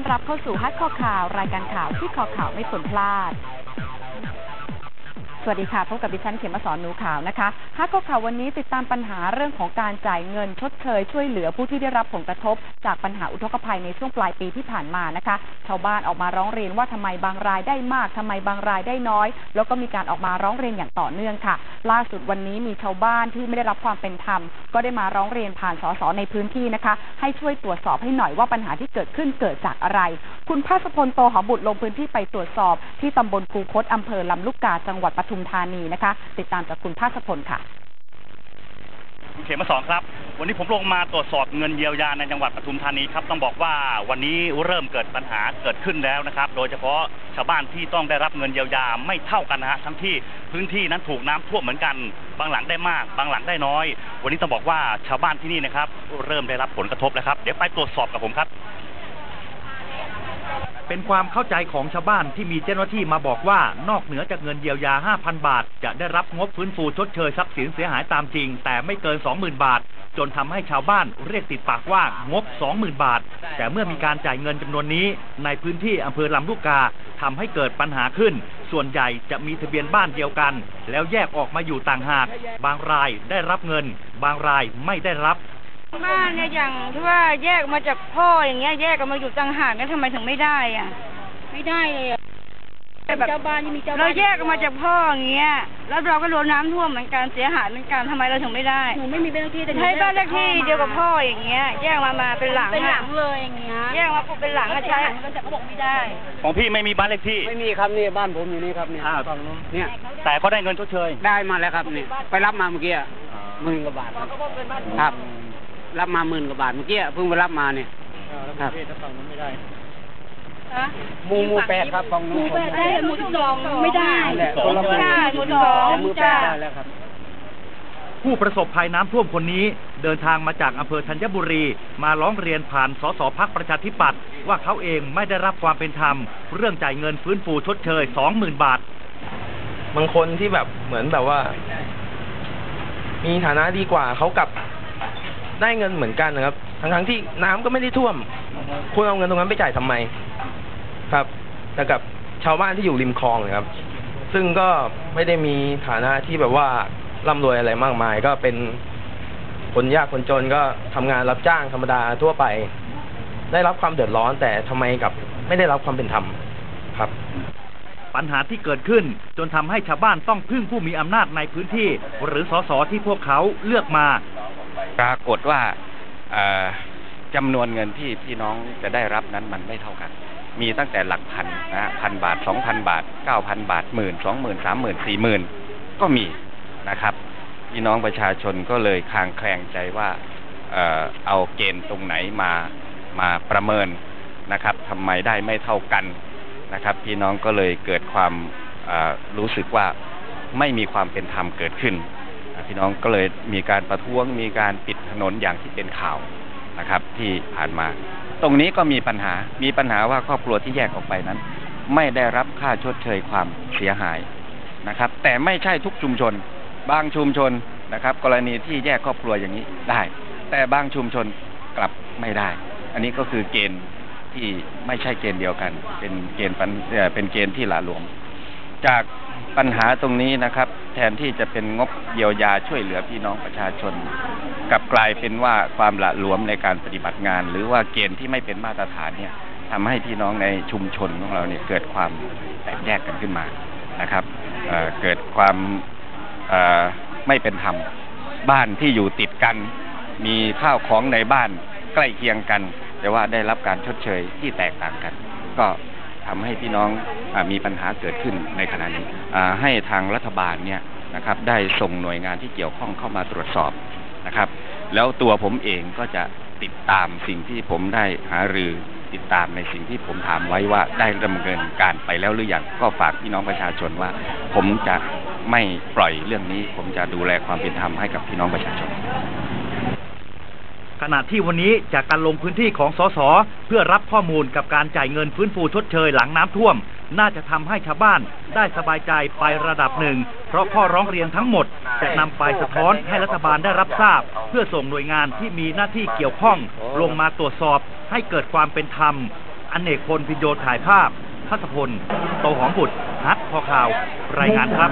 ต้อนรับเข้าสู่ฮัทคอข่าว รายการข่าวที่คอข่าวไม่ควรพลาด สวัสดีค่ะ พบกับดิฉันเขมสอนหนูขาวนะคะฮัทคอข่าววันนี้ติดตามปัญหาเรื่องของการจ่ายเงินชดเชยช่วยเหลือผู้ที่ได้รับผลกระทบ จากปัญหาอุทกภัยในช่วงปลายปีที่ผ่านมานะคะ ชาวบ้านออกมาร้องเรียนว่าทำไมบางรายได้มากทำไมบางรายได้น้อย แล้วก็มีการออกมาร้องเรียนอย่างต่อเนื่องค่ะ ล่าสุดวันนี้มีชาวบ้านที่ไม่ได้รับความเป็นธรรม ก็ได้มาร้องเรียนผ่านสสในพื้นที่นะคะ ให้ช่วยตรวจสอบให้หน่อยว่าปัญหาที่เกิดขึ้นเกิดจากอะไร คุณภาสพลโตหอบุตรลงพื้นที่ไปตรวจสอบ ที่ตำบลคูคตอำเภอลำลูกกาจังหวัดปทุมธานีนะคะ ติดตามจากคุณภาสพลค่ะเขมาสอนครับ วันนี้ผมลงมาตรวจสอบเงินเยียวยาในจังหวัดปทุมธานีครับ ต้องบอกว่าวันนี้เริ่มเกิดปัญหาเกิดขึ้นแล้วนะครับ โดยเฉพาะชาวบ้านที่ต้องได้รับเงินเยียวยาไม่เท่ากันนะฮะทั้งที่พื้นที่นั้นถูกน้ำท่วมเหมือนกัน บางหลังได้มาก บางหลังได้น้อย วันนี้ต้องบอกว่าชาวบ้านที่นี่นะครับ เริ่มได้รับผลกระทบแล้วครับ เดี๋ยวไปตรวจสอบกับผมครับ เป็นความเข้าใจของชาวบ้านที่มีเจ้าหน้าที่มาบอกว่านอกเหนือจากเงินเยียวยา 5,000 บาท จะได้รับงบฟื้นฟูชดเชยทรัพย์สินเสียหายตามจริง แต่ไม่เกิน 20,000 บาท จนทำให้ชาวบ้านเรียกติดปากว่างบ 20,000 บาท แต่เมื่อมีการจ่ายเงินจำนวนนี้ ในพื้นที่อำเภอลำลูกกาทำให้เกิดปัญหาขึ้น ส่วนใหญ่จะมีทะเบียนบ้านเดียวกัน แล้วแยกออกมาอยู่ต่างหาก บางรายได้รับเงิน บางรายไม่ได้รับ บ้านเนี่ยอย่างที่ว่าแยกมาจากพ่ออย่างเงี้ยแยกกันมาอยู่ต่างหากเนี่ยทำไมถึงไม่ได้อะ ไม่ได้เลยอะแบบเจ้าบ้านที่มีเจ้าเราแยกกันมาจากพ่ออย่างเงี้ยแล้วเราก็โดนน้ำท่วมเหมือนกันเสียหายเหมือนกันทำไมเราถึงไม่ได้หนูไม่มีบ้านเลขที่แต่หนูใช้บ้านเลขที่ได้เดียวกับพ่ออย่างเงี้ย แยกมามาเป็นหลังเป็นหลังอะเลยอย่างเงี้ยแยกมาปุ๊บเป็นหลังอะใช่มันจะเขาบอกไม่ได้ ของพี่ไม่มีบ้านเลขที่ ไม่มีครับนี่บ้านผมอยู่นี่ครับเนี่ยอ่าฝั่งนู้นเนี่ยแต่ก็ได้เงินชดเชยได้มาแล้วครับเนี่ยไปรับมาเมื่อกี้อะหมื่นกว่าบาทครับครับ รับมาหมื่นกว่าบาทเมื่อกี้เพิ่งไปรับมาเนี่ยครับหมูหมูแปดครับฝั่งหนู้มูนแปดได้หมูสิบสองไม่ได้แหละคนละหมื่นใช่หมูสองหมูแปจ้าดได้แล้วครับ ผู้ประสบภัยน้ำท่วมคนนี้ เดินทางมาจากอำเภอธัญบุรี มาร้องเรียนผ่านสสพักประชาธิปัตย์ว่าเขาเองไม่ได้รับความเป็นธรรม เรื่องจ่ายเงินฟื้นฟูชดเชย 20,000 บาท บางคนที่แบบเหมือนแบบว่า มีฐานะดีกว่าเขากลับ ได้เงินเหมือนกันนะครับ ทั้งทั้งๆที่น้ำก็ไม่ได้ท่วม คุณเอาเงินตรงนั้นไปจ่ายทำไม ครับแต่กับชาวบ้านที่อยู่ริมคลองนะครับ ซึ่งก็ไม่ได้มีฐานะที่แบบว่าร่ำรวยอะไรมากมาย ก็เป็นคนยากคนจนก็ทำงานรับจ้างธรรมดาทั่วไป ได้รับความเดือดร้อนแต่ทำไมกับไม่ได้รับความเป็นธรรมครับ ปัญหาที่เกิดขึ้นจนทำให้ชาวบ้านต้องพึ่งผู้มีอำนาจในพื้นที่ หรือสสที่พวกเขาเลือกมา ปรากฏว่าจำนวนเงินที่พี่น้องจะได้รับนั้นมันไม่เท่ากัน มีตั้งแต่หลักพันนะพันบาทสองพันบาทเก้าพันบาทหมื่นสองหมื่นสามหมื่นสี่หมื่นก็มีนะครับ พี่น้องประชาชนก็เลยคางแคลงใจว่าเอาเกณฑ์ตรงไหนมามาประเมินนะครับทำไมได้ไม่เท่ากันนะครับ พี่น้องก็เลยเกิดความรู้สึกว่าไม่มีความเป็นธรรมเกิดขึ้น พี่น้องก็เลยมีการประท้วงมีการปิดถนนอย่างที่เป็นข่าวนะครับ ที่ผ่านมา ตรงนี้ก็มีปัญหามีปัญหาว่าครอบครัวที่แยกออกไปนั้น ไม่ได้รับค่าชดเชยความเสียหายนะครับ แต่ไม่ใช่ทุกชุมชน บางชุมชนนะครับ กรณีที่แยกครอบครัวอย่างนี้ได้ แต่บางชุมชนกลับไม่ได้ อันนี้ก็คือเกณฑ์ที่ไม่ใช่เกณฑ์เดียวกัน เป็นเกณฑ์เอ่อเป็นเกณฑ์ที่หละหลวม จาก ปัญหาตรงนี้นะครับ แทนที่จะเป็นงบเยียวยาช่วยเหลือพี่น้องประชาชนกลับกลายเป็นว่าความละหลวมในการปฏิบัติงาน หรือว่าเกณฑ์ที่ไม่เป็นมาตรฐานเนี่ยทำให้พี่น้องในชุมชนของเราเนี่ยเกิดความแตกแยกกันขึ้นมานะครับเเกิดความไม่เป็นธรรมบ้านที่อยู่ติดกัน มีข้าวของในบ้านใกล้เคียงกัน แต่ว่าได้รับการชดเชยที่แตกต่างกัน ก็ ทำให้พี่น้องอมีปัญหาเกิดขึ้นในขณะนี้ให้ทางรัฐบาลเนี่ยนะครับได้ส่งหน่วยงานที่เกี่ยวข้องเข้ามาตรวจสอบนะครับ แล้วตัวผมเองก็จะติดตามสิ่งที่ผมได้หารือติดตามในสิ่งที่ผมถามไว้ว่าได้ดำเนินการไปแล้วหรือยังก็ฝากพี่น้องประชาชนว่า ผมจะไม่ปล่อยเรื่องนี้ ผมจะดูแลความเป็นธรรมให้กับพี่น้องประชาชน ขณะที่วันนี้จากการลงพื้นที่ของสสเพื่อรับข้อมูลกับการจ่ายเงินฟื้นฟูชดเชยหลังน้ำท่วม น่าจะทำให้ชาวบ้านได้สบายใจไประดับหนึ่ง เพราะข้อร้องเรียนทั้งหมดจะนำไปสะท้อนให้รัฐบาลได้รับทราบ เพื่อส่งหน่วยงานที่มีหน้าที่เกี่ยวข้อง ลงมาตรวจสอบให้เกิดความเป็นธรรม อเนกพลพินโยถ่ายภาพทัศพล โตหอมบุตร ฮัทพอข่าวรายงานครับ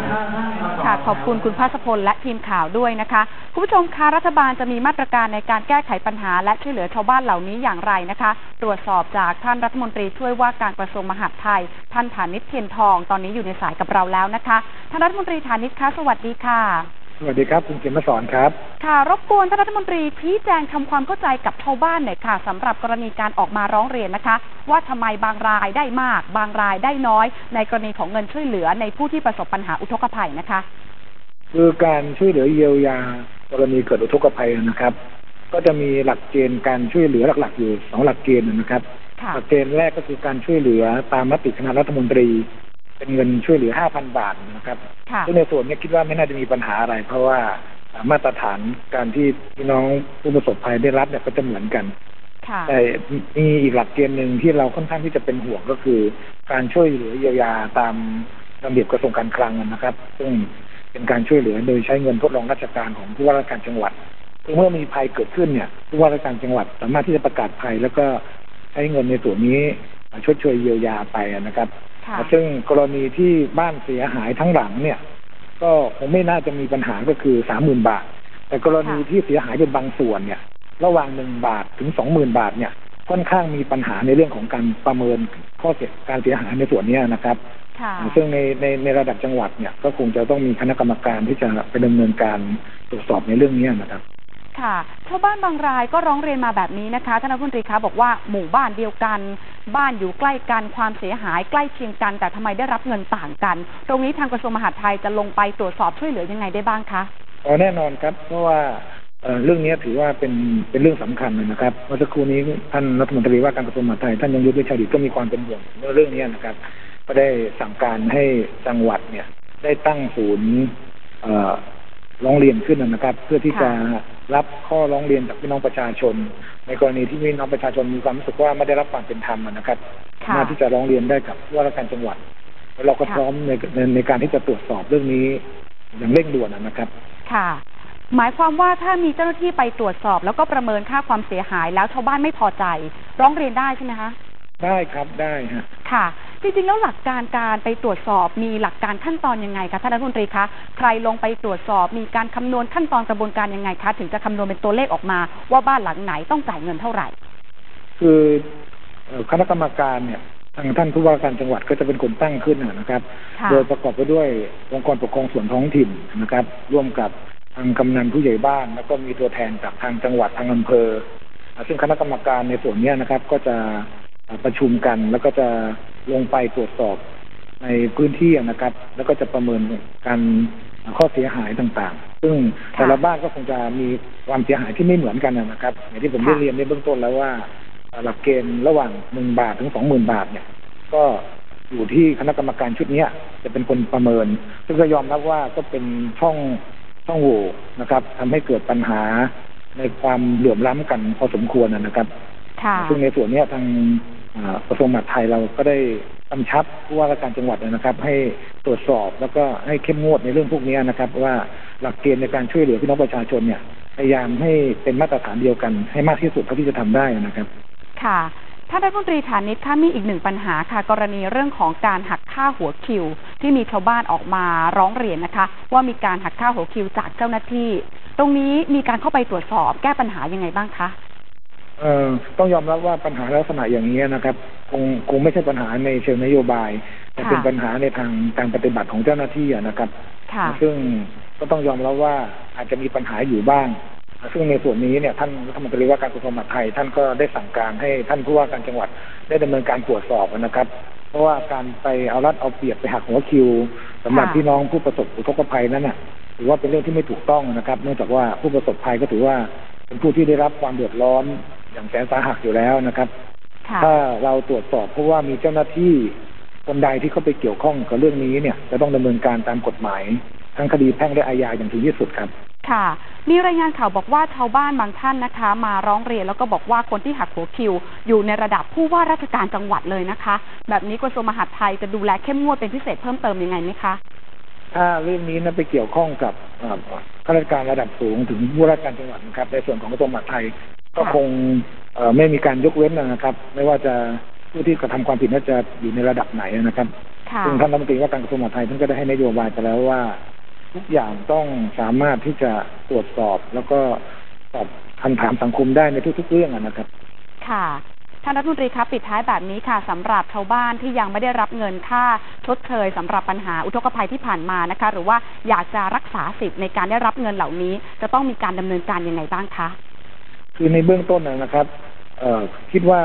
ค่ะขอบคุณคุณภาสพลและทีมข่าวด้วยนะคะคุณผู้ชมคะรัฐบาลจะมีมาตรการในการแก้ไขปัญหา และช่วยเหลือชาวบ้านเหล่านี้อย่างไรนะคะ ตรวจสอบจากท่านรัฐมนตรีช่วยว่าการกระทรวงมหาดไทย ท่านฐานิชเทียนทอง ตอนนี้อยู่ในสายกับเราแล้วนะคะท่านรัฐมนตรีฐานิชคะสวัสดีค่ะ สวัสดีครับ คุณเขมมาสอนครับ ค่ะ รบกวนท่านรัฐมนตรีชี้แจงทำความเข้าใจกับชาวบ้านหน่อยค่ะสำหรับกรณีการออกมาร้องเรียนนะคะ ว่าทำไมบางรายได้มาก บางรายได้น้อย ในกรณีของเงินช่วยเหลือในผู้ที่ประสบปัญหาอุทกภัยนะคะ คือการช่วยเหลือเยียวยากรณีเกิดอุทกภัยนะครับ ก็จะมีหลักเกณฑ์การช่วยเหลือหลักๆอยู่สองหลักเกณฑ์นะครับค่ะหลักเกณฑ์แรกก็คือการช่วยเหลือตามมติคณะรัฐมนตรี เป็นเงินช่วยเหลือ5,000บาทนะครับค่ะซึ่งในส่วนนี้คิดว่าไม่น่าจะมีปัญหาอะไร เพราะว่ามาตรฐานการที่พี่น้องผู้ประสบภัยได้รับเนี่ยก็จะเหมือนกันค่ะแต่มีอีกหลักเกณฑ์หนึ่งที่เราค่อนข้างที่จะเป็นห่วงก็คือ การช่วยเหลือเยียวยาตามระเบียบกระทรวงการคลังนะครับ ซึ่งเป็นการช่วยเหลือโดยใช้เงินทดลองราชการของผู้ว่าราชการจังหวัดคือเมื่อมีภัยเกิดขึ้นเนี่ยผู้ว่าราชการจังหวัดสามารถที่จะประกาศภัย แล้วก็ใช้เงินในส่วนนี้ชดเชยเยียวยาไปนะครับค่ะ ซึ่งกรณีที่บ้านเสียหายทั้งหลังเนี่ย ก็คงไม่น่าจะมีปัญหาก็คือสามหมื่นบาท แต่กรณีที่เสียหายเป็นบางส่วนเนี่ย ระหว่างหนึ่งบาทถึงสองหมื่นบาทเนี่ยค่อนข้างมีปัญหาในเรื่องของการประเมินข้อเสียการเสียหายในส่วนเนี้ยนะครับค่ะซึ่งในในในระดับจังหวัดเนี่ย ก็คงจะต้องมีคณะกรรมการที่จะไปดำเนินการตรวจสอบในเรื่องเนี้ยนะครับ ค่ะชาวบ้านบางรายก็ร้องเรียนมาแบบนี้นะคะท่านรัฐมนตรีคะบอกว่าหมู่บ้านเดียวกัน บ้านอยู่ใกล้กันความเสียหายใกล้เคียงกัน แต่ทำไมได้รับเงินต่างกัน ตรงนี้ทางกระทรวงมหาดไทยจะลงไปตรวจสอบช่วยเหลือยังไงได้บ้างคะอ๋อแน่นอนครับ เพราะว่าเเรื่องนี้ถือว่าเป็นเป็นเรื่องสำคัญเลยนะครับเมื่อสักครู่นี้ท่านรัฐมนตรีว่าการกระทรวงมหาดไทยท่านยงยุทธวิชัยดิตก็มีความเป็นห่วงเรื่องนี้นะครับ ก็ได้สั่งการให้จังหวัดเนี่ยได้ตั้งศูนย์ ร้องเรียนขึ้นนะครับ เพื่อที่จะรับข้อร้องเรียนจากพี่น้องประชาชน ในกรณีที่พี่น้องประชาชนมีความรู้สึกว่าไม่ได้รับความเป็นธรรมนะครับสาค่ะมารถที่จะร้องเรียนได้กับผู้ว่าราชการจังหวัดแล้วเราก็ค่ะพร้อมในในในการที่จะตรวจสอบเรื่องนี้อย่างเร่งด่วนนะครับ ค่ะ หมายความว่าถ้ามีเจ้าหน้าที่ไปตรวจสอบ แล้วก็ประเมินค่าความเสียหายแล้วชาวบ้านไม่พอใจ ร้องเรียนได้ใช่ไหมคะ ได้ครับได้ฮะค่ะ จริงๆ แล้วหลักการการไปตรวจสอบมีหลักการขั้นตอนยังไงคะท่านรัฐมนตรีคะใครลงไปตรวจสอบมีการคำนวณขั้นตอนกระบวนการยังไงคะถึงจะคำนวณเป็นตัวเลขออกมา ว่าบ้านหลังไหนต้องจ่ายเงินเท่าไหร่ คือเอ่อคณะกรรมการเนี่ยทางท่านผู้ว่าการจังหวัดก็จะเป็นคนตั้งขึ้นนะครับ ค่ะ โดยประกอบไปด้วยองค์กรปกครองส่วนท้องถิ่นนะครับ ร่วมกับทางกำนันผู้ใหญ่บ้าน แล้วก็มีตัวแทนจากทางจังหวัดทางอำเภออ่าซึ่งคณะกรรมการในส่วนเนี้ยนะครับ ก็จะอ่า ประชุมกันแล้วก็จะลงไปตรวจสอบในพื้นที่นะครับ แล้วก็จะประเมินการข้อเสียหายต่างๆ ซึ่งแต่ละบ้านก็คงจะมีความเสียหายที่ไม่เหมือนกันนะครับ อย่างที่ผมได้ค่ะเรียนในเบื้องต้นแล้วว่า หลักเกณฑ์ระหว่างหนึ่งบาทถึงสองหมื่นบาทเนี่ย ก็อยู่ที่คณะกรรมการชุดเนี้ยจะเป็นคนประเมิน ซึ่งก็ยอมรับว่าก็เป็นช่องช่องโหว่นะครับทำให้เกิดปัญหาในความเหลื่อมล้ำกันพอสมควรนะนะครับค่ะซึ่งในส่วนเนี้ยทางอ่า กระทรวงมหาดไทยเราก็ได้กำชับผู้ว่าราชการจังหวัดนะครับ ให้ตรวจสอบแล้วก็ให้เข้มงวดในเรื่องพวกนี้นะครับ ว่าหลักเกณฑ์ในการช่วยเหลือพี่น้องประชาชนเนี่ยพยายามให้เป็นมาตรฐานเดียวกันให้มากที่สุดเท่าที่จะทำได้นะครับ ค่ะท่านรัฐมนตรีฐานิชคะมีอีกหนึ่งปัญหาค่ะ กรณีเรื่องของการหักค่าหัวคิว ที่มีชาวบ้านออกมาร้องเรียนนะคะ ว่ามีการหักค่าหัวคิวจากเจ้าหน้าที่ ตรงนี้มีการเข้าไปตรวจสอบแก้ปัญหายังไงบ้างคะ เอ่อต้องยอมรับว่าปัญหาลักษณะอย่างนี้นะครับ คงคงไม่ใช่ปัญหาในเชิงนโยบาย แต่ค่ะเป็นปัญหาในทางการปฏิบัติของเจ้าหน้าที่อะนะครับ ค่ะ ซึ่งก็ต้องยอมรับว่าอาจจะมีปัญหาอยู่บ้าง ซึ่งในส่วนนี้เนี่ยท่านรัฐมนตรีว่าการกระทรวงมหาดไทย ท่านก็ได้สั่งการให้ท่านผู้ว่าการจังหวัดได้ดำเนินการตรวจสอบนะครับ เพราะว่าการไปเอารัดเอาเปรียบไปหักหัวคิวสำหรับค่ะ พี่น้องผู้ประสบอุทกภัยนั้นน่ะถือว่าเป็นเรื่องที่ไม่ถูกต้องนะครับ เนื่องจากว่าผู้ประสบภัยก็ถือว่าเป็นผู้ที่ได้รับความเดือดร้อน อย่างแสนสาหัสอยู่แล้วนะครับค่ะถ้าเราตรวจสอบเพราะว่ามีเจ้าหน้าที่คนใดที่เข้าไปเกี่ยวข้องกับเรื่องนี้เนี่ย จะต้องดำเนินการตามกฎหมาย ทั้งคดีแพ่งและอาญาอย่างถึงที่สุดครับค่ะมีรายงานข่าวบอกว่าชาวบ้านบางท่านนะคะ มาร้องเรียนแล้วก็บอกว่าคนที่หักหัวคิว อยู่ในระดับผู้ว่าราชการจังหวัดเลยนะคะ แบบนี้กระทรวงมหาดไทยจะดูแลเข้มงวดเป็นพิเศษเพิ่มเติมยังไงไหมคะถ้าเรื่องนี้นั้นไปเกี่ยวข้องกับเอ่อข้าราชการระดับสูงถึงผู้ว่าราชการจังหวัดนะครับในส่วนของกระทรวงมหาดไทย ก็ค่ะคงเอ่อไม่มีการยกเว้นนะครับ ไม่ว่าจะผู้ที่กระทำความผิดนั้นจะอยู่ในระดับไหนนะครับค่ะซึ่งท่านรัฐมนตรีว่าการกระทรวงมหาดไทยท่านก็ได้ให้นโยบายไปแล้วว่า ทุกอย่างต้องสามารถที่จะตรวจสอบ แล้วก็ตอบคำถามสังคมได้ในทุก ๆ เรื่องอะนะครับ ค่ะท่านรัฐมนตรีครับปิดท้ายแบบนี้ค่ะสำหรับชาวบ้านที่ยังไม่ได้รับเงินค่าชดเชยสำหรับปัญหาอุทกภัยที่ผ่านมานะคะ หรือว่าอยากจะรักษาสิทธิ์ในการได้รับเงินเหล่านี้ จะต้องมีการดำเนินการยังไงบ้างคะ คือในเบื้องต้นนะครับ เอ่อคิดว่า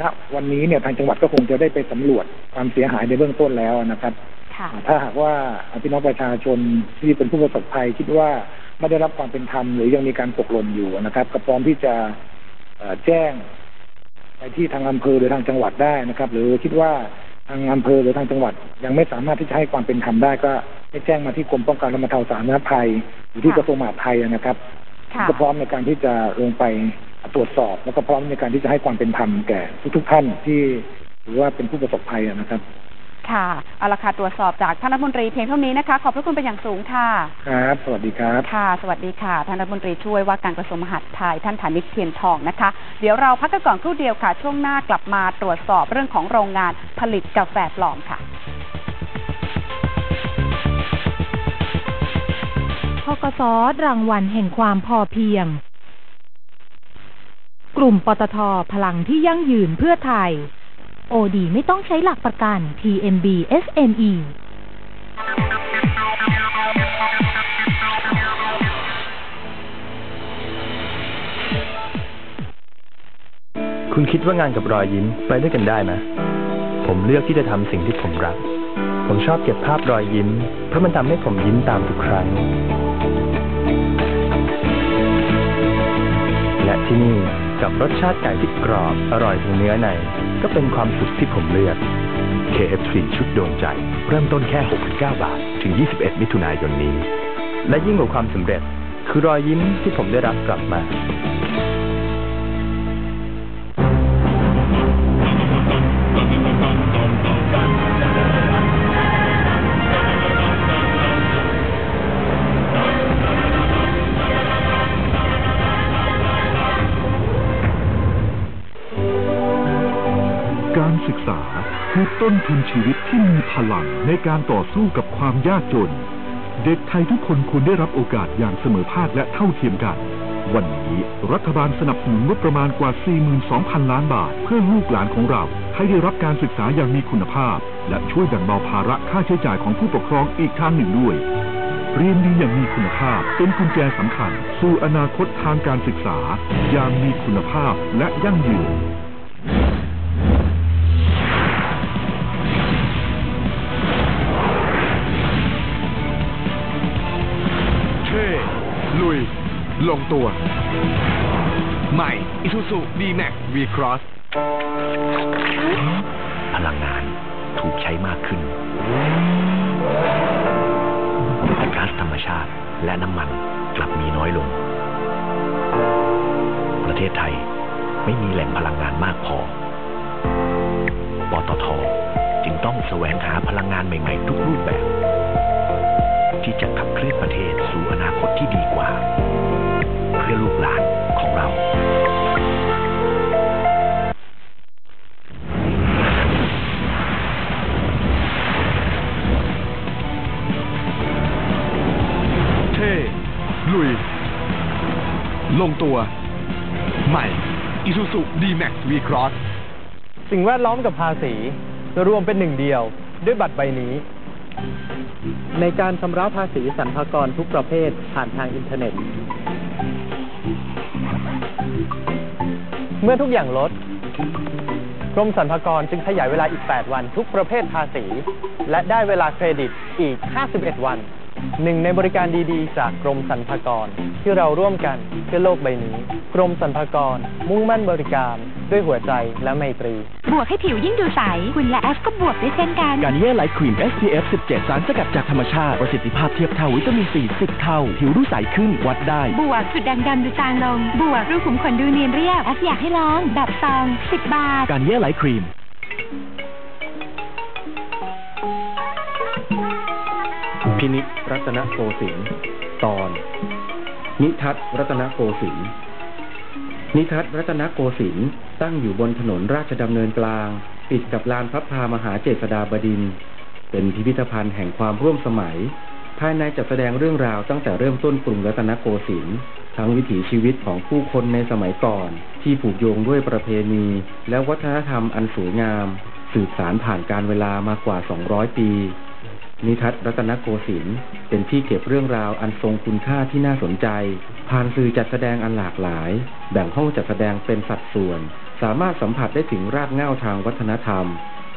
ณวันนี้เนี่ยทางจังหวัดก็คงจะได้ไปสำรวจความเสียหายในเบื้องต้นแล้วนะครับค่ะถ้าหากว่าพี่น้องประชาชนที่เป็นผู้ประสบภัย คิดว่าไม่ได้รับความเป็นธรรมหรือยังมีการตกหล่นอยู่นะครับก็พร้อมที่จะเอ่อแจ้งไปที่ทางอำเภอหรือทางจังหวัดได้นะครับ หรือคิดว่าทางอำเภอหรือทางจังหวัด ยังไม่สามารถที่จะให้ความเป็นธรรมได้ก็ให้แจ้งมาที่กรมป้องกันและบรรเทาสาธารณภัยหรือที่ค่ะกระทรวงมหาดไทยนะครับค่ะ ก็พร้อมในการที่จะลงไปตรวจสอบ แล้วก็พร้อมในการที่จะให้ความเป็นธรรมแก่ทุกๆท่านที่ถือว่าเป็นผู้ประสบภัยอะนะครับ ค่ะเอาละค่ะตรวจสอบจากท่านรัฐมนตรีเพียงเท่านี้นะคะ ขอบพระคุณเป็นอย่างสูงค่ะ ครับ สวัสดีครับ ค่ะ สวัสดีค่ะ ท่านรัฐมนตรีช่วยว่าการกระทรวงมหาดไทยท่านฐานิชเทียนทองนะคะ เดี๋ยวเราพักกันก่อนครู่เดียวค่ะ ช่วงหน้ากลับมาตรวจสอบเรื่องของโรงงานผลิตกาแฟปลอมค่ะ กสรางวัลแห่งความพอเพียง กลุ่มปตทพลังที่ยั่งยืนเพื่อไทย โอดีไม่ต้องใช้หลักประกัน TMB SME คุณคิดว่างานกับรอยยิ้มไปด้วยกันได้ไหมผมเลือกที่จะทำสิ่งที่ผมรัก ผมชอบเก็บภาพรอยยิ้ม เพราะมันทำให้ผมยิ้มตามทุกครั้ง ที่นี่กับรสชาติไก่ที่กรอบ อร่อยถึงเนื้อใน ก็เป็นความสุขที่ผมเลือก KFC ชุดโดนใจ เริ่มต้นแค่ 69 บาท ถึง 21 มิถุนายนนี้ และยิ่งกว่าความสำเร็จ คือรอยยิ้มที่ผมได้รับกลับมา ต้นทุนชีวิตที่มีพลังในการต่อสู้กับความยากจน เด็กไทยทุกคนควรได้รับโอกาสอย่างเสมอภาคและเท่าเทียมกัน วันนี้รัฐบาลสนับสนุนงบประมาณกว่า 42,000 ล้านบาท เพื่อลูกหลานของเราให้ได้รับการศึกษาอย่างมีคุณภาพ และช่วยแบ่งเบาภาระค่าใช้จ่ายของผู้ปกครองอีกทางหนึ่งด้วย เรียนดีอย่างมีคุณภาพ เป็นกุญแจสำคัญ สู่อนาคตทางการศึกษา อย่างมีคุณภาพและยั่งยืน ลงตัว ใหม่ Isuzu D-Max V-Cross พลังงานถูกใช้มากขึ้นแต่ก๊าซธรรมชาติและน้ำมันกลับมีน้อยลง ประเทศไทยไม่มีแหล่งพลังงานมากพอ ปตทจึงต้องแสวงหาพลังงานใหม่ๆ ทุกรูปแบบ ที่จะขับเคลื่อนประเทศสู่อนาคตที่ดีกว่า พื่อลูกหลานของเรา เท่ลุย ลงตัว ใหม่ Isuzu D-Max V-Cross สิ่งแวดล้อมกับภาษีจะรวมเป็นหนึ่งเดียวด้วยบัตรใบนี้ ในการชำระภาษีสรรพากรทุกประเภทผ่านทางอินเทอร์เน็ต เมื่อทุกอย่างลด กรมสรรพากรจึงขยายเวลาอีก 8 วันทุกประเภทภาษี และได้เวลาเครดิตอีก 51 วัน หนึ่งในบริการดีๆ จากกรมสรรพากร ที่เราร่วมกันเพื่อโลกใบนี้ กรมสรรพากร มุ่งมั่นบริการด้วยหัวใจและไมตรี บวกให้ผิวยิ่งดูใส คุณและแอฟก็บวกได้เช่นกันการเย่ไลท์ครีม SPF 17 สารสกัดจากธรรมชาติ ประสิทธิภาพเทียบเท่าวิตามินซี10 เท่า ผิวดูใสขึ้นวัดได้ บวกจุดด่างดำดูจางลง บวกรูขุมขนดูเนียนเรียบแอฟอยากให้ลองแบบซอง 10 บาทการเย่ไลท์ครีม พินิจรัตนโกสินทร์ตอน นิทัศรัตนโกสินทร์นิทัศรัตนโกสินทร์ตั้งอยู่บนถนนราชดำเนินกลาง ติดกับลานพระพามหาเจษฎาบดิน เป็นพิพิธภัณฑ์แห่งความร่วมสมัย ภายในจัดแสดงเรื่องราวตั้งแต่เริ่มต้นกรุงรัตนโกสินทร์ทั้งวิถีชีวิตของผู้คนในสมัยก่อน ที่ผูกโยงด้วยประเพณี และวัฒนธรรมอันสวยงาม สืบสารผ่านการเวลามากว่า 200 ปี นิทัศรัตนโกสินทร์เป็นที่เก็บเรื่องราวอันทรงคุณค่าที่น่าสนใจ ผ่านสื่อจัดแสดงอันหลากหลาย แบ่งห้องจัดแสดงเป็นสัดส่วน สามารถสัมผัสได้ถึงรากเหง้าทางวัฒนธรรม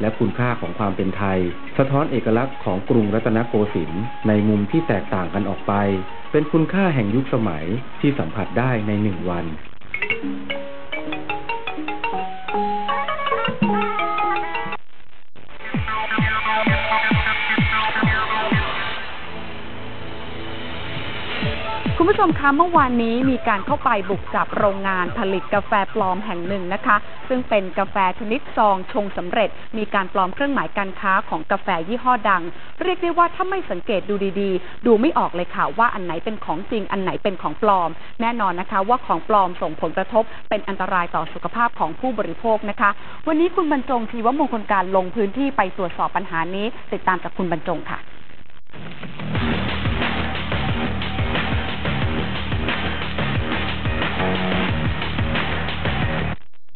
และคุณค่าของความเป็นไทย สะท้อนเอกลักษณ์ของกรุงรัตนโกสินทร์ในมุมที่แตกต่างกันออกไป เป็นคุณค่าแห่งยุคสมัยที่สัมผัสได้ในหนึ่งวัน คุณผู้ชมคะเมื่อวานนี้มีการเข้าไปบุกจับโรงงานผลิตกาแฟปลอมแห่งหนึ่งนะคะ ซึ่งเป็นกาแฟชนิดซองชงสำเร็จ มีการปลอมเครื่องหมายการค้าของกาแฟยี่ห้อดัง เรียกได้ว่าถ้าไม่สังเกตดูดีๆ ดูไม่ออกเลยค่ะว่าอันไหนเป็นของจริงอันไหนเป็นของปลอม แน่นอนนะคะ ว่าของปลอมส่งผลกระทบ เป็นอันตรายต่อสุขภาพของผู้บริโภคนะคะ วันนี้คุณบรรจงชีวมงคลการลงพื้นที่ไปตรวจสอบปัญหานี้ ติดตามจากคุณบรรจงค่ะ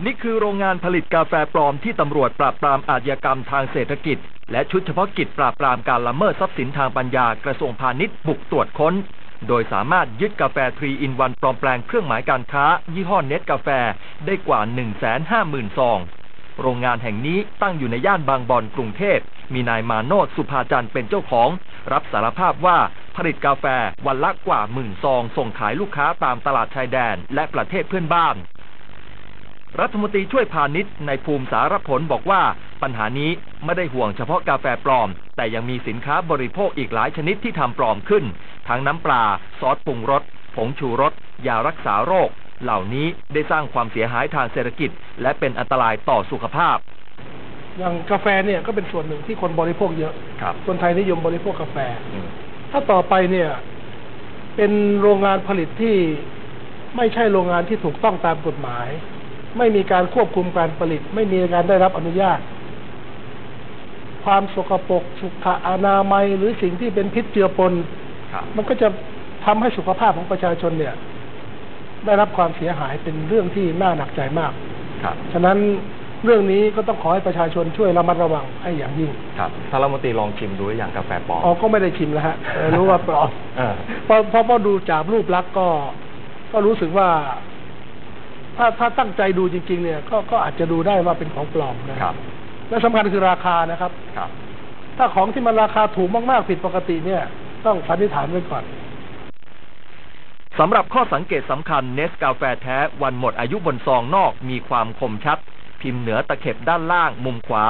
นี่คือโรงงานผลิตกาแฟปลอมที่ตำรวจปราบปรามอาชญากรรมทางเศรษฐกิจ และชุดเฉพาะกิจปราบปรามการละเมิดทรัพย์สินทางปัญญากระทรวงพาณิชย์บุกตรวจค้น โดยสามารถยึดกาแฟทรีอินวันปลอมแปลงเครื่องหมายการค้า ยี่ห้อเน็ตกาแฟได้กว่า 150,000ซอง โรงงานแห่งนี้ตั้งอยู่ในย่านบางบอนกรุงเทพ มีนายมาโนดสุภาจันทร์เป็นเจ้าของ รับสารภาพว่าผลิตกาแฟวันละกว่าหมื่นซอง ส่งขายลูกค้าตามตลาดชายแดน และประเทศเพื่อนบ้าน รัฐมนตรีช่วยพาณิชย์ในภูมิสารผลบอกว่า ปัญหานี้ไม่ได้ห่วงเฉพาะกาแฟปลอม แต่ยังมีสินค้าบริโภคอีกหลายชนิดที่ทำปลอมขึ้น ทั้งน้ำปลา ซอสปรุงรสผงชูรสยารักษาโรค เหล่านี้ได้สร้างความเสียหายทางเศรษฐกิจ และเป็นอันตรายต่อสุขภาพ อย่างกาแฟเนี่ยก็เป็นส่วนหนึ่งที่คนบริโภคเยอะครับคนไทยนิยมบริโภคกาแฟ ถ้าต่อไปเนี่ย เป็นโรงงานผลิตที่ไม่ใช่โรงงานที่ถูกต้องตามกฎหมาย ไม่มีการควบคุมการผลิต ไม่มีการได้รับอนุญาต ความสกปรกสุขอนามัย หรือสิ่งที่เป็นพิษเจือปนมันก็จะทำให้สุขภาพของประชาชนเนี่ย ได้รับความเสียหายเป็นเรื่องที่น่าหนักใจมากครับฉะนั้นเรื่องนี้ก็ต้องขอให้ประชาชนช่วยระมัดระวังให้อย่างยิ่ง ครับท่านรัฐมนตรีลองชิมดูหรือยังกาแฟปลอมอ๋อก็ไม่ได้ชิมแล้วฮะเออรู้ว่าปลอมเออเพราะเพราะพอดูจากรูปลักษณ์ก็ ก็รู้สึกว่า ถ้าถ้าตั้งใจดูจริง ๆ เนี่ย ก็ก็อาจจะดูได้ว่าเป็นของปลอมนะ ครับ และสำคัญคือราคานะครับ ครับ ถ้าของที่มันราคาถูกมากๆผิดปกติเนี่ย ต้องสันนิษฐานไว้ก่อน สำหรับข้อสังเกตสำคัญเนสกาแฟแท้วันหมดอายุบนซองนอกมีความคมชัด พิมพ์เหนือตะเข็บด้านล่างมุมขวา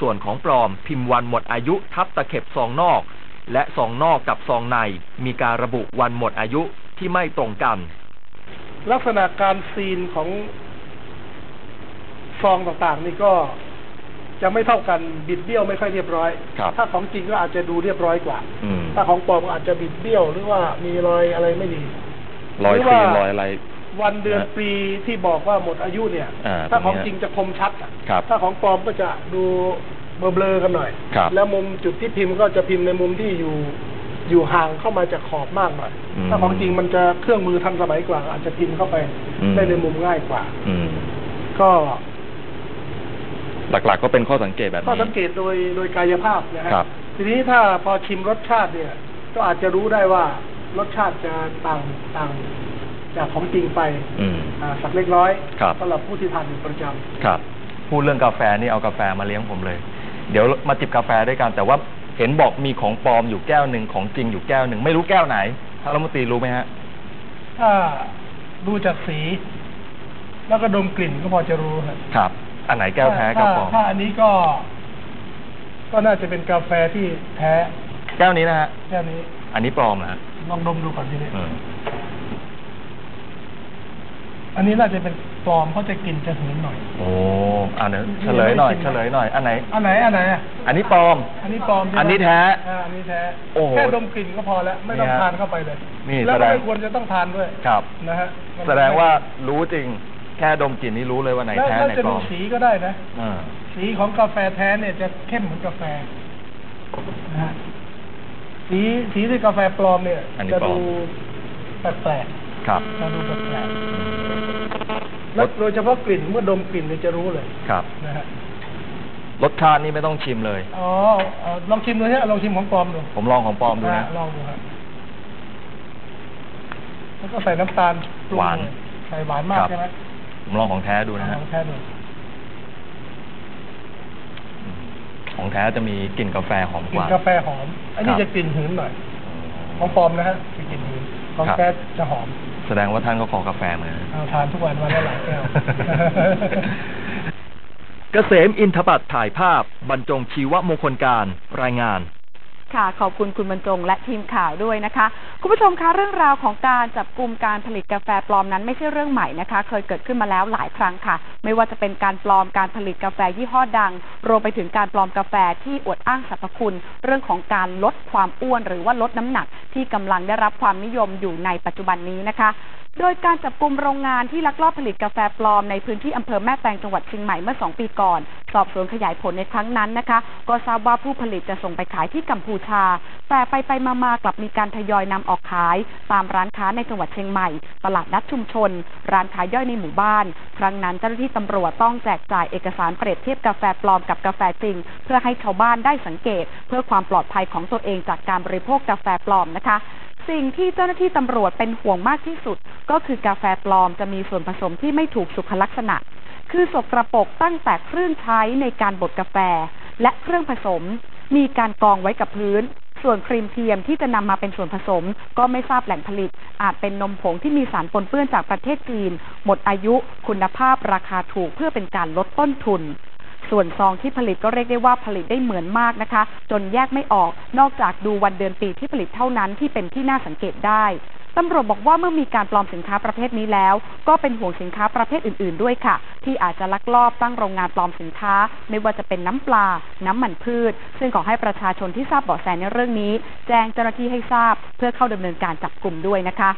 ส่วนของปลอม พิมพ์วันหมดอายุทับตะเข็บซองนอก และซองนอกกับซองใน มีการระบุวันหมดอายุที่ไม่ตรงกัน ลักษณะการซีนของซองต่างๆ นี่ก็จะไม่เท่ากันบิดเบี้ยวไม่ค่อยเรียบร้อยครับถ้าของจริงก็อาจจะดูเรียบร้อยกว่าอืมถ้าของปลอมก็อาจจะบิดเบี้ยวหรือว่ามีรอยอะไรไม่ดีรอยหรือซีว่านรอยอะไร วันเดือนนะปีที่บอกว่าหมดอายุเนี่ยอ่าถ้าของตรงเนี้ยจริงจะคมชัดอะครับถ้าของปลอมก็จะดูเบลอๆกันหน่อยครับแล้วมุมจุดที่พิมพ์ก็จะพิมพ์ในมุมที่อยู่ อยู่ห่างเข้ามาจากขอบมากหน่อยอืมถ้าของจริงมันจะเครื่องมือทันสมัยกว่า อาจจะพิมพ์เข้าไปอืม ได้ในมุมง่ายกว่า อืม ก็หลักๆก็เป็นข้อสังเกตแบบข้อนี้สังเกตโดยโดยกายภาพนะฮะครับ ทีนี้ถ้าพอชิมรสชาติเนี่ย ก็อาจจะรู้ได้ว่ารสชาติจะต่างต่างจากของจริงไปอืม อ่าสักเล็กน้อยครับ สำหรับผู้ที่ทานอยู่ประจำ ครับ พูดเรื่องกาแฟนี่เอากาแฟมาเลี้ยงผมเลย เดี๋ยวมาจิบกาแฟด้วยกัน แต่ว่า เห็นบอกมีของปลอมอยู่แก้วหนึ่งของจริงอยู่แก้วหนึ่งไม่รู้แก้วไหนท่านรัฐมนตรีรู้ไหมฮะ ถ้าดูจากสี แล้วก็ดมกลิ่นก็พอจะรู้ครับครับ อันไหนแก้วแท้แก้วปลอมถ้าถ้าอันนี้ก็ ก็น่าจะเป็นกาแฟที่แท้ แก้วนี้นะฮะแค่นี้ อันนี้ปลอมนะฮะลองดมดูก่อนทีนี้อืมอันนี้น่าจะเป็น ปลอมเพราะจะกลิ่นจะหืนหน่อย โอ้อ่าเดี๋ยวเฉลยหน่อยเฉลยหน่อยอันไหน อันไหนอันไหนอะอันนี้ปลอม อันนี้ปลอมใช่ไหมอันนี้แท้อ่าอันนี้แท้โอ้โหแค่ดมกลิ่นก็พอแล้วไม่ต้องนี่ฮะทานเข้าไปเลยนี่แล้วแสดก็งไม่ควรจะต้องทานด้วยครับ นะฮะแสดงว่ารู้จริงแค่ดมกลิ่นนี่รู้เลยว่าไหนแล้วแท้แล้วไหนจะปลดูอมสีก็ได้นะ อ่า สีของกาแฟแท้เนี่ยจะเข้มเหมือนกาแฟนะฮะสีสีที่กาแฟปลอมเนี่ย อันนี้จะปลอดูมแปลกครับ ๆจะดูแปลกๆ แล้วโดยเฉพาะกลิ่นเมื่อดมกลิ่นเนี่ยจะรู้เลยครับนะฮะรสชาตินี่ไม่ต้องชิมเลย อ๋อเอ่อลองชิมดูฮะลองชิมของปลอมดูผมลองของปลอมดูฮนะ ลองดูฮะแล้วก็ใส่น้ำตาลปรุงหวานเลยใส่หวานมากครับใช่ไหมผมลองของแท้ดูนะลฮะองแค่ดูของแท้จะมีกลิ่นกาแฟหอมกกลิ่นว่ากาแฟหอม อันนี้ครับจะกลิ่นหืนหน่อย ของปลอมนะฮะจะกลิ่นหืนของครับแท้จะหอม แสดงว่าท่านก็ขอกาแฟมา เอาทานทุกวันวันละหลายแก้ว เกษมอินทปัตย์ถ่ายภาพ บรรจงชีวมงคลการ รายงาน ค่ะ ขอบคุณคุณบรรจงและทีมข่าวด้วยนะคะ คุณผู้ชมคะเรื่องราวของการจับกลุ่มการผลิตกาแฟปลอมนั้นไม่ใช่เรื่องใหม่นะคะ เคยเกิดขึ้นมาแล้วหลายครั้งค่ะ ไม่ว่าจะเป็นการปลอมการผลิตกาแฟยี่ห้อดัง รวมไปถึงการปลอมกาแฟที่อวดอ้างสรรพคุณ เรื่องของการลดความอ้วนหรือว่าลดน้ำหนักที่กำลังได้รับความนิยมอยู่ในปัจจุบันนี้นะคะ โดยการจับกลุ่มโรงงานที่ลักลอบผลิตกาแฟปลอมในพื้นที่อำเภอแม่แตงจังหวัดเชียงใหม่เมื่อ 2 ปีก่อน สอบสวนขยายผลในครั้งนั้นนะคะ ก็ทราบว่าผู้ผลิตจะส่งไปขายที่กัมพูชา แต่ไปไปมามากลับมีการทยอยนำออกขาย ตามร้านค้าในจังหวัดเชียงใหม่ ตลาดนัดชุมชน ร้านขายย่อยในหมู่บ้าน ครั้งนั้นเจ้าหน้าที่ตำรวจต้องแจกจ่ายเอกสารเปรียบเทียบกาแฟปลอมกับกาแฟจริง เพื่อให้ชาวบ้านได้สังเกต เพื่อความปลอดภัยของตัวเองจากการบริโภคกาแฟปลอมนะคะ สิ่งที่เจ้าหน้าที่ตำรวจเป็นห่วงมากที่สุด ก็คือกาแฟปลอมจะมีส่วนผสมที่ไม่ถูกสุขลักษณะ คือสกรปรกตั้งแต่เครื่องใช้ในการบดกาแฟ และเครื่องผสม มีการกองไว้กับพื้น ส่วนครีมเทียมที่จะนำมาเป็นส่วนผสม ก็ไม่ทราบแหล่งผลิต อาจเป็นนมผงที่มีสารปนเปื้อนจากประเทศจีน หมดอายุ คุณภาพราคาถูกเพื่อเป็นการลดต้นทุน ส่วนซองที่ผลิตก็เรียกได้ว่าผลิตได้เหมือนมากนะคะ จนแยกไม่ออก นอกจากดูวันเดือนปีที่ผลิตเท่านั้นที่เป็นที่น่าสังเกตได้ตำรวจบอกว่าเมื่อมีการปลอมสินค้าประเภทนี้แล้ว ก็เป็นห่วงสินค้าประเภทอื่น ๆ ด้วยค่ะ ที่อาจจะลักลอบตั้งโรงงานปลอมสินค้า ไม่ว่าจะเป็นน้ำปลา น้ำมันพืช ซึ่งขอให้ประชาชนที่ทราบเบาะแสในเรื่องนี้ แจ้งเจ้าหน้าที่ให้ทราบ เพื่อเข้าดำเนินการจับกลุ่มด้วยนะคะ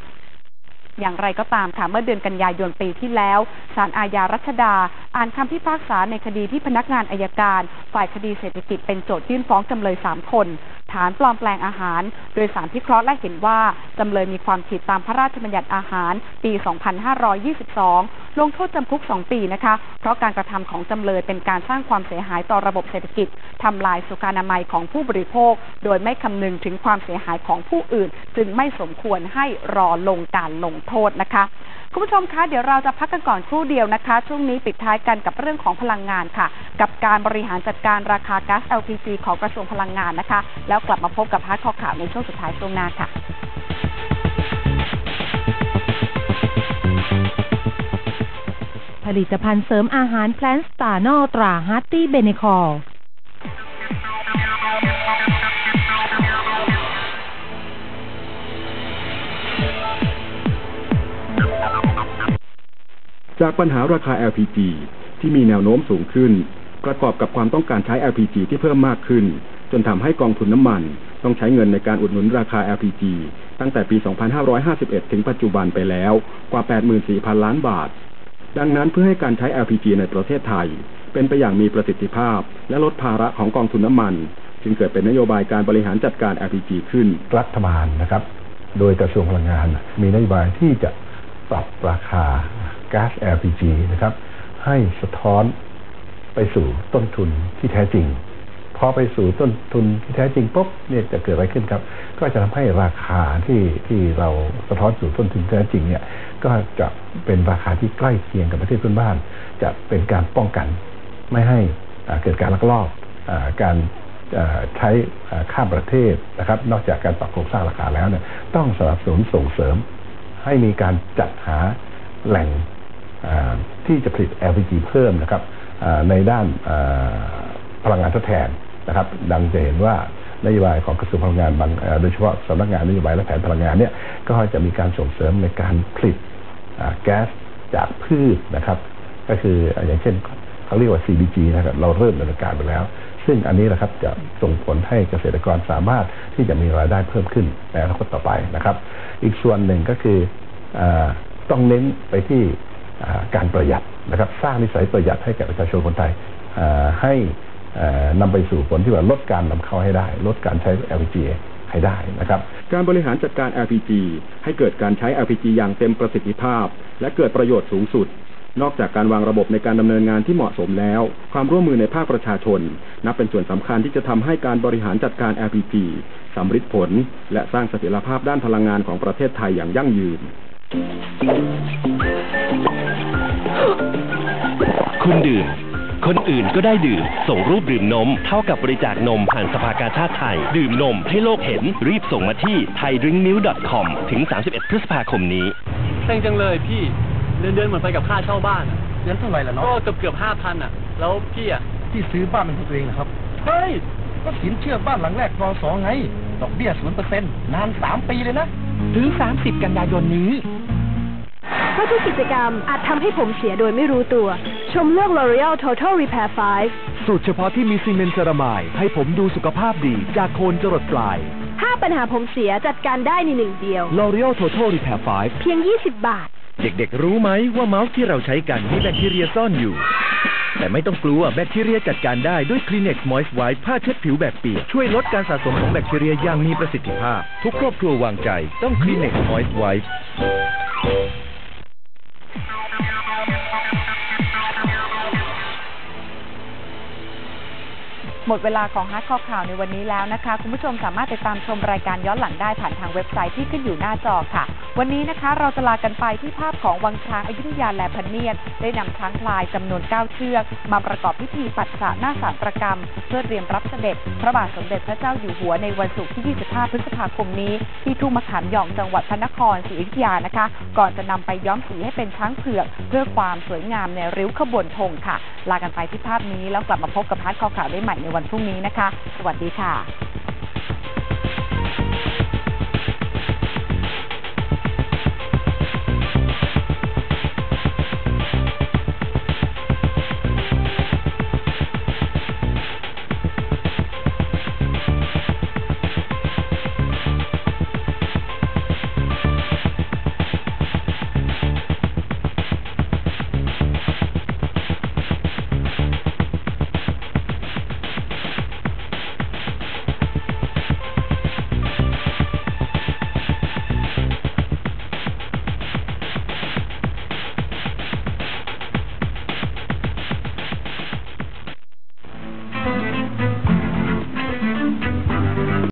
อย่างไรก็ตามค่ะเมื่อเดือนกันยายนปีที่แล้วศาลอาญารัชดา อ่านคำพิพากษาในคดีที่พนักงานอายการ ฝ่ายคดีเศรษฐกิจเป็นโจทยื่นฟ้องจำเลย 3 คน ฐานปลอมแปลงอาหาร โดยสารพิเคราะห์และเห็นว่า จำเลยมีความผิดตามพระราชบัญญัติอาหาร ปี 2522 ลงโทษจำคุก 2 ปีนะคะ เพราะการกระทำของจำเลยเป็นการสร้างความเสียหายต่อระบบเศรษฐกิจทำลายสุขอนามัยของผู้บริโภค โดยไม่คำนึงถึงความเสียหายของผู้อื่น จึงไม่สมควรให้รอลงการลงโทษนะคะ คุณผู้ชมคะเดี๋ยวเราจะพักกันก่อนครู่เดียวนะคะ ช่วงนี้ปิดท้ายกันกับเรื่องของพลังงานค่ะ กับการบริหารจัดการราคาก๊าซ LPG ของกระทรวงพลังงานนะคะ แล้วกลับมาพบกับพาร์ทข้อข่าวในช่วงสุดท้ายช่วงหน้าค่ะผลิตภัณฑ์เสริมอาหารแพลนสตาร์นอตราฮาร์ตี้เบเนคอล จากปัญหาราคา LPG ที่มีแนวโน้มสูงขึ้น ประกอบกับความต้องการใช้ LPG ที่เพิ่มมากขึ้น จนทำให้กองทุนน้ำมัน ต้องใช้เงินในการอุดหนุนราคา LPG ตั้งแต่ปี 2551 ถึงปัจจุบันไปแล้วกว่า 84,000 ล้านบาท ดังนั้นเพื่อให้การใช้ LPG ในประเทศไทย เป็นไปอย่างมีประสิทธิภาพ และลดภาระของกองทุนน้ำมัน จึงเกิดเป็นนโยบายการบริหารจัดการ LPG ขึ้น รัฐบาลนะครับ โดยกระทรวงพลังงาน มีนโยบายที่จะปรับราคา ก๊าซ LPG นะครับ ให้สะท้อนไปสู่ต้นทุนที่แท้จริง พอไปสู่ต้นทุนที่แท้จริงปุ๊บเนี่ยจะเกิดอะไรขึ้นครับ ก็จะทำให้ราคาที่ที่เราสะท้อนสู่ต้นทุนแท้จริงเนี่ย ก็จะเป็นราคาที่ใกล้เคียงกับประเทศเพื่อนบ้าน จะเป็นการป้องกันไม่ให้เกิดการลักลอบอการใช้อ่าข้ามประเทศนะครับ นอกจากการปรับโครงสร้างราคาแล้วเนี่ยต้องสนับสนุนส่งเสริมให้มีการจัดหาแหล่ง ที่จะผลิต LPG เพิ่มนะครับในด้านพลังงานทดแทนนะครับ ดังจะเห็นว่านโยบายของกระทรวงพลังงานบางโดยเฉพาะสำนักงานนโยบายและแผนพลังงานเนี่ยก็จะมีการส่งเสริมในการผลิตแก๊สจากพืชนะครับ ก็คืออย่างเช่นเขาเรียกว่า CBG นะครับเราเริ่มดำเนินการไปแล้ว ซึ่งอันนี้นะครับจะส่งผลให้เกษตรกรสามารถที่จะมีรายได้เพิ่มขึ้นในอนาคตต่อไปนะครับ อีกส่วนหนึ่งก็คืออต้องเน้นไปที่ การประหยัดนะครับสร้างนิสัยประหยัดให้แก่ประชาชนคนไทยให้เอ่อนำไปสู่ผลที่ว่าลดการนำเข้าให้ได้ ลดการใช้ LPG ให้ได้นะครับ การบริหารจัดการ LPG ให้เกิดการใช้ LPG อย่างเต็มประสิทธิภาพ และเกิดประโยชน์สูงสุด นอกจากการวางระบบในการดำเนินงานที่เหมาะสมแล้ว ความร่วมมือในภาคประชาชน นับเป็นส่วนสำคัญที่จะทำให้การบริหารจัดการ LPG สำฤทธิ์ผล และสร้างเสถียรภาพด้านพลังงานของประเทศไทยอย่างยั่งยืน คุณดื่ม คนอื่นก็ได้ดื่ม ส่งรูปดื่มนม เท่ากับบริจาคนมผ่านสภากาชาติไทย ดื่มนมให้โลกเห็น รีบส่งมาที่ thaidrinkmilk.com ถึง 31 พฤษภาคมนี้เซ็งจังเลยพี่ เดือนเดือนๆเหมือนไปกับค่าเช่าบ้านอะเดือนเท่าไหร่ล่ะเนาะก็เกือบเกือบห้าพันอะ แล้วพี่อะ ที่ซื้อบ้านเป็นของตัวเองนะครับ เฮ้ย ก็สินเชื่อบ้านหลังแรกรอสองไง ดอกเบี้ยศูนย์เปอร์เซ็นต์นานสามปีเลยนะ ถึง 30 กันยายนนี้ เพราะทุกกิจกรรมอาจทำให้ผมเสียโดยไม่รู้ตัว ชมเลือก L'Oreal Total Repair 5 สูตรเฉพาะที่มีซีเมนต์เซรามายให้ผมดูสุขภาพดีจากโคนจรดปลาย 5 ปัญหาผมเสียจัดการได้ในหนึ่งเดียว L'Oreal Total Repair 5 เพียง 20 บาท เด็กๆ รู้ไหมว่าเมาส์ที่เราใช้กันมีแบคทีเรียซ่อนอยู่ แต่ไม่ต้องกลัวแบคทีเรียจัดการได้ด้วย Kleenex Moist White ผ้าเช็ดผิวแบบเปียกช่วยลดการสะสมของแบคทีเรียอย่างมีประสิทธิภาพ ทุกครอบครัววางใจต้อง Kleenex Moist White หมดเวลาของฮาร์ดคอข่าวในวันนี้แล้วนะคะ คุณผู้ชมสามารถติดตามชมรายการย้อนหลังได้ผ่านทางเว็บไซต์ที่ขึ้นอยู่หน้าจอค่ะ วันนี้นะคะเราจะลากันไปที่ภาพของวังช้างอยุธยาและพะเนียดได้นำช้างพลายจำนวน 9 เชือก มาประกอบพิธีปัดสระหน้าสารประกรรม เพื่อเตรียมรับเสด็จ พระบาทสมเด็จพระเจ้าอยู่หัวในวันศุกร์ที่ 25 พฤษภาคมนี้ ที่ทุ่งมะขามหยองจังหวัดพระนครศรีอยุธยานะคะ ก่อนจะนำไปย้อมสีให้เป็นช้างเผือก เพื่อความสวยงามในริ้วขบวนธงค่ะ ลากันไปที่ภาพนี้แล้วกลับมาพบกับพาร์ทข่าวข่าวได้ใหม่ในวันพรุ่งนี้นะคะ สวัสดีค่ะ